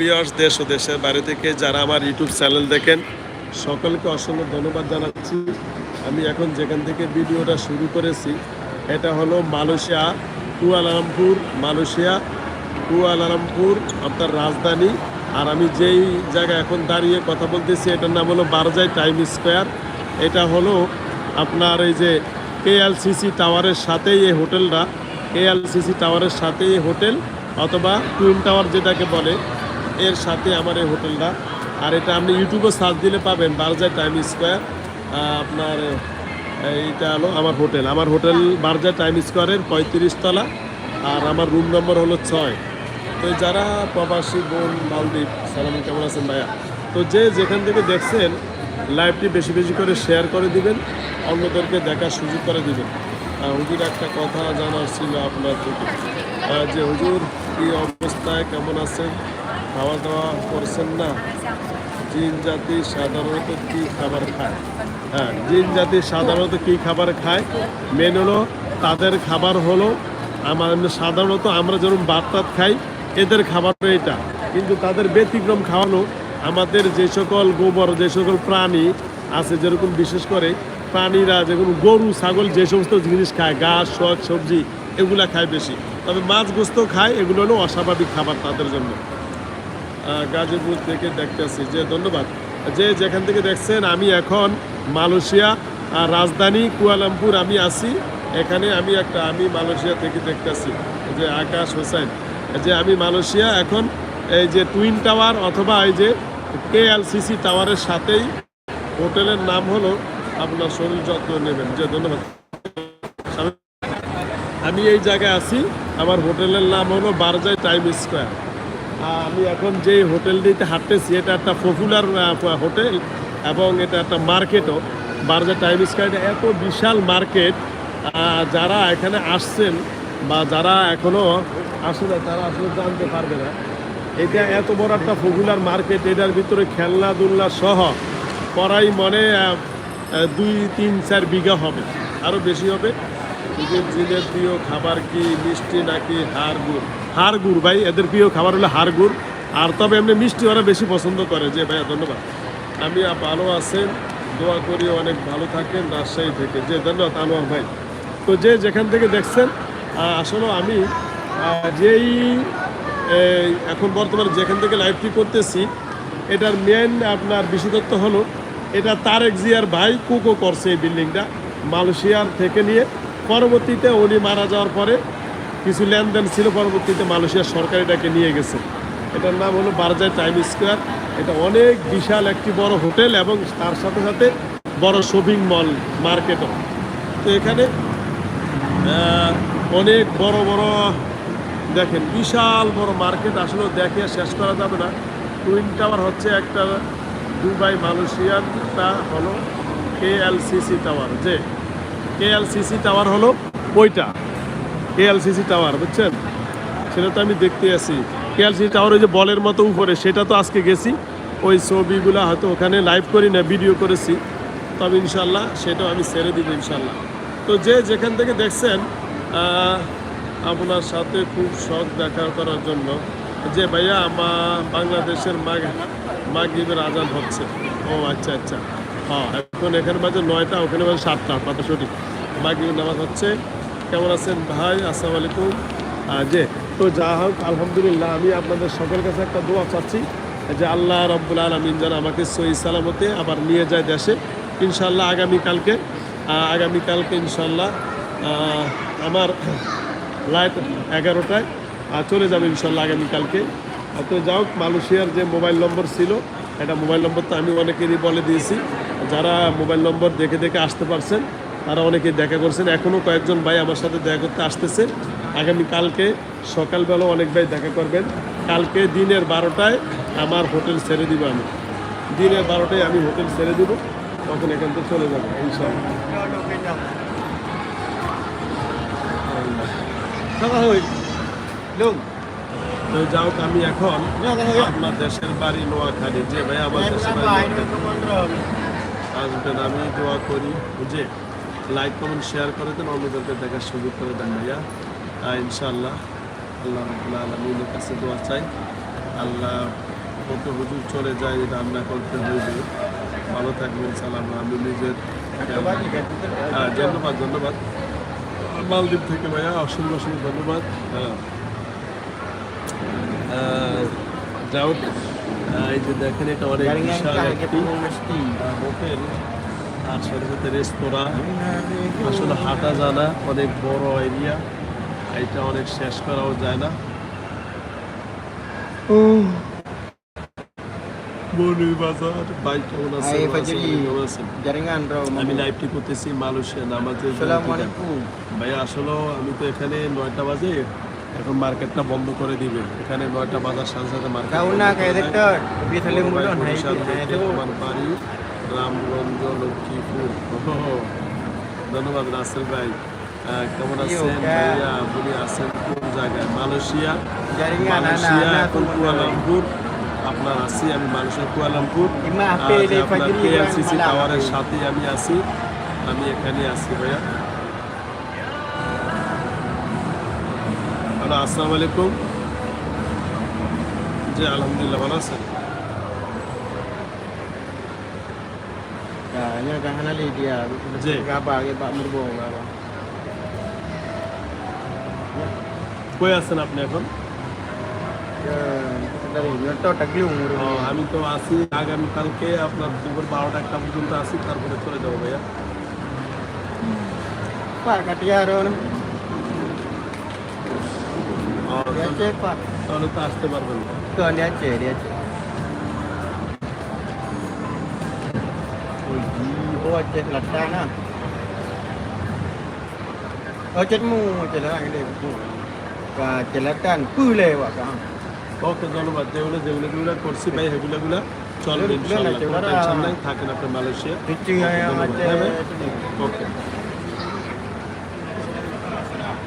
বিয়ার্স দেশ ও দেশের বাইরে থেকে যারা আমার ইউটিউব চ্যানেল দেখেন, সকলকে অসংখ্য ধন্যবাদ জানাচ্ছি। আমি এখন যেখান থেকে ভিডিওটা শুরু করেছি, এটা হলো মালয়েশিয়া, কুয়ালালামপুর মালয়েশিয়া, কুয়ালালামপুর, আপনার রাজধানী। আর আমি যেই জায়গায় এখন দাঁড়িয়ে কথা বলতেছি, এটার নাম হলো বারজাই টাইম স্কোয়ার। এটা হলো আপনার এই যে কেএলসিসি টাওয়ারের সাথেই এই হোটেলটা, কেএলসিসি টাওয়ারের সাথেই এই হোটেল অথবা টুইন টাওয়ার যেটাকে বলে এর সাথে আমার এই হোটেলটা। আর এটা আপনি ইউটিউবে সার্চ দিলে পাবেন, বারজাই টাইম স্কোয়ার আপনার, এইটা হলো আমার হোটেল। আমার হোটেল বারজা টাইম স্কোয়ারের পঁয়ত্রিশ তলা, আর আমার রুম নম্বর হলো ছয়। তো যারা প্রবাসী, বোন, মালদ্বীপ, সালাম, কেমন আছেন ভাইয়া? তো যে যেখান থেকে দেখছেন লাইভটি বেশি বেশি করে শেয়ার করে দিবেন, অন্যদেরকে দেখার সুযোগ করে দিবেন। হুজুর, একটা কথা জানার ছিল আপনার থেকে। যে হুজুর, কি অবস্থায়, কেমন আছেন? খাওয়া দাওয়া করছেন না? জিন জাতি সাধারণত কি খাবার খায়? হ্যাঁ জিন জাতি সাধারণত কি খাবার খায়? মেন হলো তাদের খাবার হলো আমার সাধারণত আমরা যেরকম ভাত টাত খাই, এদের খাবার এটা। কিন্তু তাদের ব্যতিক্রম খাওয়ানো, আমাদের যে সকল গোবর, যে সকল প্রাণী আছে যেরকম বিশেষ করে প্রাণীরা যেরকম গরু, ছাগল, যে সমস্ত জিনিস খায়, ঘাস শাক সবজি, এগুলা খায় বেশি। তবে মাছ গোস্ত খায়, এগুলো হলো অস্বাভাবিক খাবার তাদের জন্য। গাজীপুর থেকে দেখতেছি। যে ধন্যবাদ। যে যেখান থেকে দেখছেন, আমি এখন মালয়েশিয়া, আর রাজধানী কুয়ালামপুর আমি আছি। এখানে আমি একটা, আমি মালয়েশিয়া থেকে দেখতেছি। যে আকাশ হোসেন। যে আমি মালয়েশিয়া, এখন এই যে টুইন টাওয়ার অথবা এই যে কেএলসিসি টাওয়ারের সাথেই হোটেলের নাম হলো আপনার শরীর যত্ন নেবেন। যে ধন্যবাদ। আমি এই জায়গায় আছি। আমার হোটেলের নাম হলো বারজাই টাইম স্কোয়ার। আমি এখন যে হোটেলটিতে হাঁটতেছি, এটা একটা পপুলার হোটেল এবং এটা একটা মার্কেটও। বারজা টাইম স্কোয়ার এত বিশাল মার্কেট যারা এখানে আসছেন বা যারা এখনও আসলে তারা আসলে জানতে পারবে না। এটা এত বড় একটা পপুলার মার্কেট, এটার ভিতরে খেলনাধুলা সহ পড়াই মনে দুই, তিন, চার বিঘা হবে আরও বেশি হবে। নিজের জিনের প্রিয় খাবার কি, মিষ্টি নাকি হাড় গুড় হাড় গুড় ভাই, এদের প্রিয় খাবার হলো হাড় গুড় আর তবে এমনি মিষ্টি ওরা বেশি পছন্দ করে। যে ভাইয়া, ধন্যবাদ। আমি ভালো আছেন দোয়া করি অনেক ভালো থাকেন রাজশাহী থেকে। যে ধন্যবাদ আনোয়ার ভাই। তো যে যেখান থেকে দেখছেন আসলে আমি যেই এখন বর্তমানে যেখান থেকে লাইভটি করতেছি, এটার মেন আপনার বিশেষত্ব হলো, এটা তারেক জিয়ার ভাই কুকো করছে এই বিল্ডিংটা মালয়েশিয়ার থেকে নিয়ে। পরবর্তীতে উনি মারা যাওয়ার পরে কিছু লেনদেন ছিল পরবর্তীতে মালয়েশিয়ার সরকার এটাকে নিয়ে গেছে। এটার নাম হলো বারজাই টাইম স্কোয়ার। এটা অনেক বিশাল একটি বড় হোটেল এবং তার সাথে সাথে বড় শপিং মল, মার্কেটও। তো এখানে অনেক বড় বড়, দেখেন, বিশাল বড় মার্কেট আসলে দেখে শেষ করা যাবে না। টুইন টাওয়ার হচ্ছে একটা দুবাই মালয়েশিয়ানটা হলো কেএলসিসি টাওয়ার। যে, কেএলসিসি টাওয়ার হলো ওইটা। কেএলসিসি টাওয়ার বুঝছেন? সেটা তো আমি দেখতে আছি কেএলসিসি টাওয়ার ওই যে বলের মতো উপরে, সেটা তো আজকে গেছি। ওই ছবিগুলো হয়তো ওখানে লাইভ করি না ভিডিও করেছি। তবে ইনশাল্লাহ সেটাও আমি ছেড়ে দিব ইনশাল্লাহ তো যে যেখান থেকে দেখছেন আপনার সাথে খুব শখ দেখা করার জন্য, যে ভাইয়া আমা বাংলাদেশের মাগ মাগরীবের আজান হচ্ছে। ও আচ্ছা আচ্ছা। হ্যাঁ এখন এখানে বাজে নয়টা, ওখানে বাজে সাতটা, কথা সঠিক। মাগরীবের নামাজ হচ্ছে কেমন আছেন ভাই? আসসালামু আলাইকুম। যে তো যা হোক, আলহামদুলিল্লাহ, আমি আপনাদের সকলের কাছে একটা দোয়া চাচ্ছি যে আল্লাহ রব্বুল আলমিন যেন আমাকে সহি সালামতে আবার নিয়ে যায় দেশে। ইনশাল্লাহ আগামীকালকে আগামীকালকে ইনশাল্লাহ আমার লাইট এগারোটায় চলে যাবে ইনশাল্লাহ আগামীকালকে তো যাও মালয়েশিয়ার যে মোবাইল নম্বর ছিল, এটা মোবাইল নম্বর তো আমি অনেকেরই বলে দিয়েছি। যারা মোবাইল নম্বর দেখে দেখে আসতে পারছেন তারা অনেকেই দেখা করছেন। এখনও কয়েকজন ভাই আমার সাথে দেখা করতে আসতেছে। আগামীকালকে সকালবেলা অনেক ভাই দেখা করবেন। কালকে দিনের বারোটায় আমার হোটেল ছেড়ে দিব আমি। দিনের বারোটায় আমি হোটেল ছেড়ে দিব। তখন এখান থেকে চলে যাব ইনশাল্লাহ তো যাও আমি এখন আপনার দেশের বাড়ি নোয়াখালী। যে ভাই আমার দেশের বাড়ি আসবেন আমি দোয়া করি বুঝে? লাইক কমেন্ট শেয়ার করে দেন। অন্যদেরকে দেখার সুযোগ করে দেন ভাইয়া। ইনশাআল্লাহ। আল্লাহ রবুল্লা আলমিনের কাছে দোয়া চাই। আল্লাহ কত হুজুর চলে যায় রান্না করতে হইবে। ভালো থাকবেন, সালাম আমি নিজের ধন্যবাদ ধন্যবাদ। মালদ্বীপ থেকে ভাইয়া, অসংখ্য অসংখ্য ধন্যবাদ। হ্যাঁ। যাও। এই যে দেখেন, এটা অনেক হোটেল। আর সাথে রেস্তোরাঁ। আসলে হাঁটা অনেক বড় এরিয়া এটা অনেক শেষ করাও যায় না। raw আমি লাইভটি করতেছি মালয়েশিয়া আসলে আমি তো এখানে নয়টা বাজে এখন মার্কেটটা বন্ধ করে দিবে। এখানে নয়টা বাজার সাথে সাথে মার্কেট রামগঞ্জ লক্ষ্মীপুর। ধন্যবাদ রাসেল ভাই। কেমন আছেন ভাইয়া? আপনি আছেন কোন জায়গায়? মালয়েশিয়া? মালয়েশিয়া এখন tu কুয়ালালামপুর। আপনার আছি আমি মালয়েশিয়া কুয়ালালামপুর। ইমা আজ আপে রে আপনার কেএলসিসি টাওয়ারের সাথে আমি আছি। আমি এখানে আছি ভাইয়া। হ্যালো আসসালামু আলাইকুম। জি আলহামদুলিল্লাহ ভালো আছেন? Murbo gaba. কই আছেন আপনি এখন আমি তো আছি আগামীকালকে আপনার দুপুর বারোটা একটা পর্যন্ত আছি তারপরে চলে যাব ভাইয়া. তাহলে তো আসতে পারবেন না Tu di oh cek selatan ah. Oh, cek mu cek lah dia. Ka selatan pu lewat ka. ওকে ধন্যবাদ যেগুলো যেগুলো যেগুলো করছি ভাই সেগুলো গুলো চলবে ওরা- টেনশন নাই থাকেন আপনি মালয়েশিয়া। হ্যাঁ ভাই? ওকে